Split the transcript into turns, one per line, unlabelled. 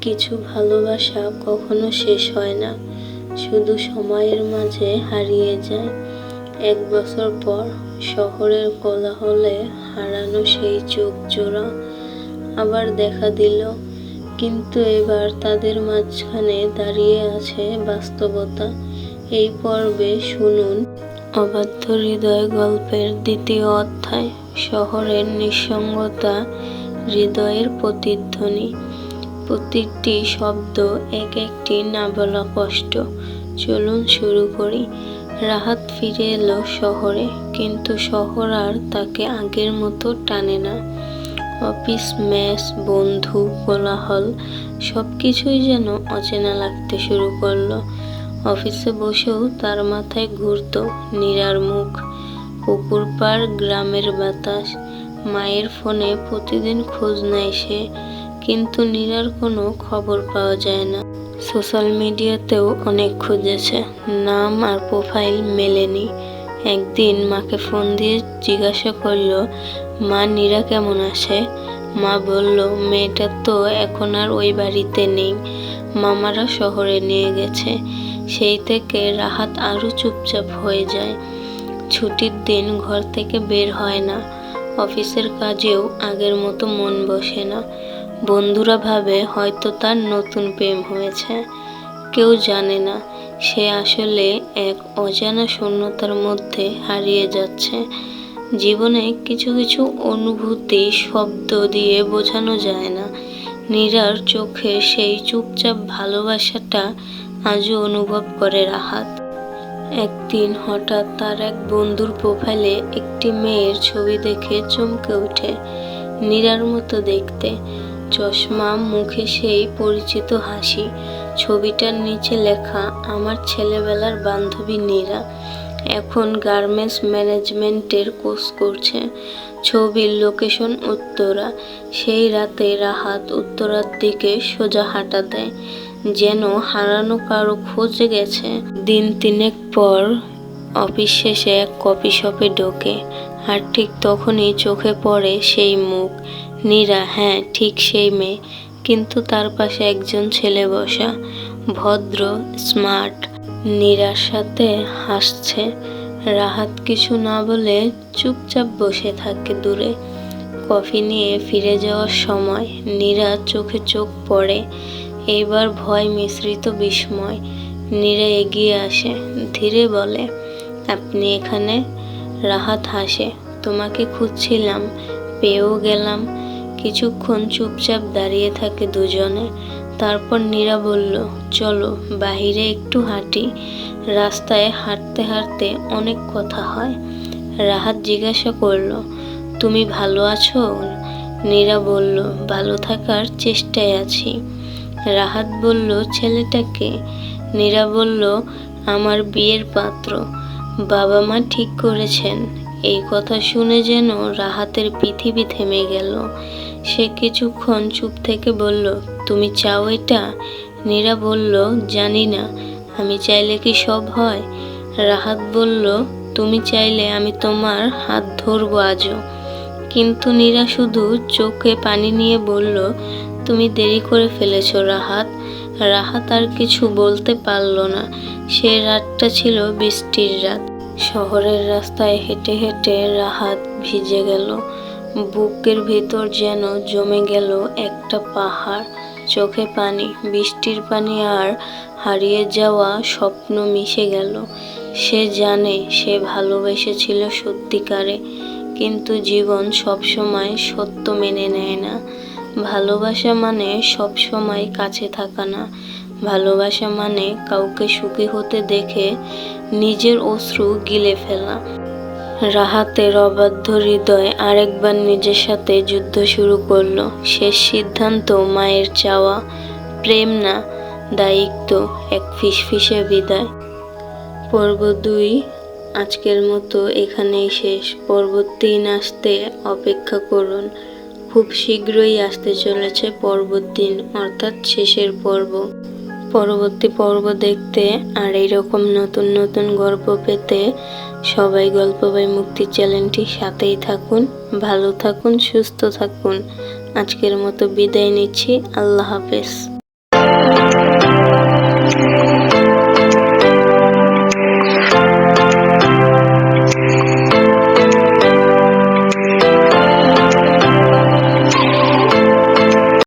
কিছু ভালোবাসা কখনো শেষ হয় না। শুধু সময়ের মাঝে হারিয়ে যায়। এক বছর পর শহরের কোলাহলে হারানো সেই চোখ জোড়া আবার দেখা দিল। কিন্তু এবার তাদের মাঝখানে দাঁড়িয়ে আছে বাস্তবতা। এই পর্বে শুনুন অবাধ্য হৃদয় গল্পের দ্বিতীয় অধ্যায়। শহরের নিঃসঙ্গতা হৃদয়ের প্রতিধ্বনি। প্রতিটি শব্দ এক একটি না বলা কষ্ট চলুন শুরু করি। রাহাত ফিরে এলো শহরে, কিন্তু শহর আর তাকে আগের মতো টানে না। অফিস, মেস, বন্ধু, কোলাহল সব কিছুই যেন অচেনা লাগতে শুরু করল। অফিসে বসেও তার মাথায় ঘুরতো নীরার মুখ। পুকুর পাড়, গ্রামের বাতাস, মায়ের ফোনে প্রতিদিন খোঁজ নেয় সে। কিন্তু নীরার কোনো খবর পাওয়া যায় না। সোশ্যাল মিডিয়াতেও অনেক খুঁজেছে। নাম আর প্রোফাইল মেলেনি। একদিন মাকে ফোন দিয়ে জিজ্ঞাসা করল, মা, নীরা কেমন আছে? মা বলল, মেয়েটা তো এখন আর ওই বাড়িতে নেই। মামারা শহরে নিয়ে গেছে। সেই থেকে রাহাত আরও চুপচাপ হয়ে যায়। ছুটির দিন ঘর থেকে বের হয় না। অফিসের কাজেও আগের মতো মন বসে না। বন্ধুরা ভাবে হয়তো তার নতুন প্রেম হয়েছে। কেউ জানে না, সে আসলে এক অজানা শূন্যতার মধ্যে হারিয়ে যাচ্ছে। জীবনে কিছু কিছু অনুভূতি, শব্দ দিয়ে বোঝানো যায় না। নীরার চোখে সেই চুপচাপ ভালোবাসাটা আজও অনুভব করে রাহাত। একদিন হঠাৎ তার এক বন্ধুর প্রোফাইলে একটি মেয়ের ছবি দেখে চমকে ওঠে নীরার মতো দেখতে। চশমা, মুখে সেই পরিচিত হাসি। ছবিটার নিচে লেখা, আমার ছেলেবেলার বান্ধবী নীরা এখন গার্মেন্টস ম্যানেজমেন্টের কোর্স করছে। ছবির লোকেশন উত্তরা। সেই রাতে রাহাত উত্তরার দিকে সোজা হাঁটা দেয়, যেন হারানো কারও খোঁজে গেছে। দিন তিনেক পর অফিস শেষে এক কফি শপে ঢোকে আর ঠিক তখনই চোখে পড়ে সেই মুখ। নীরা হ্যাঁ ঠিক সেই মেয়ে। কিন্তু তার পাশে একজন ছেলে বসা, ভদ্র, স্মার্ট। নীরার সাথে হাসছে। রাহাত কিছু না বলে চুপচাপ বসে থাকে দূরে। কফি নিয়ে ফিরে যাওয়ার সময় নীরা চোখে চোখ পড়ে। এইবার ভয় মিশ্রিত বিস্ময়। নীরা এগিয়ে আসে, ধীরে বলে, আপনি এখানে? রাহাত হাসে, তোমাকে খুঁজছিলাম, পেয়েও গেলাম। কিছুক্ষণ চুপচাপ দাঁড়িয়ে থাকে দুজনে। তারপর নীরা বলল, চলো, বাহিরে একটু হাঁটি। রাস্তায় হাঁটতে হাঁটতে অনেক কথা হয়। রাহাত জিজ্ঞাসা করল, তুমি ভালো আছো? নীরা বলল, ভালো থাকার চেষ্টায় আছি। রাহাত বলল, ছেলেটাকে? নীরা বলল, আমার বিয়ের পাত্র। বাবা মা ঠিক করেছেন। এই কথা শুনে যেন রাহাতের পৃথিবী থেমে গেল। সে কিছুক্ষণ চুপ থেকে বলল, তুমি চাও এটা? নীরা বলল, জানি না। আমি চাইলে কি সব হয়? রাহাত বলল, তুমি চাইলে আমি তোমার হাত ধরবো আজও। কিন্তু নীরা শুধু চোখে পানি নিয়ে বলল, তুমি দেরি করে ফেলেছ রাহাত। রাহাত আর কিছু বলতে পারল না। সে রাতটা ছিল বৃষ্টির রাত। শহরের রাস্তায় হেঁটে হেঁটে রাহাত ভিজে গেল। বুকের ভেতর যেন জমে গেল একটা পাহাড়, চোখে পানি, বৃষ্টির পানি আর হারিয়ে যাওয়া স্বপ্ন মিশে গেল। সে জানে সে ভালোবেসেছিল সত্যিকারে, কিন্তু জীবন সবসময় সত্য মেনে নেয় না। ভালোবাসা মানে সবসময় কাছে থাকা না। ভালোবাসা মানে কাউকে সুখী হতে দেখে নিজের অশ্রু গিলে ফেলা। রাহাতের অবাধ্য হৃদয় আরেকবার নিজের সাথে যুদ্ধ শুরু করল। শেষ সিদ্ধান্ত, মায়ের চাওয়া, প্রেম না, দায়িত্ব, এক ফিসফিসে বিদায়। পর্ব দুই আজকের মতো এখানেই শেষ। পর্ব তিন আসতে অপেক্ষা করুন। খুব শীঘ্রই আসতে চলেছে পর্ব তিন, অর্থাৎ শেষের পর্ব। পরবর্তী পর্ব দেখতে আর এইরকম নতুন নতুন গল্প পেতে সবাই গল্প বাই মুক্তি চ্যানেলটির সাথেই থাকুন, ভালো থাকুন, সুস্থ থাকুন। আজকের মতো বিদায় নিচ্ছি, আল্লাহ হাফেজ।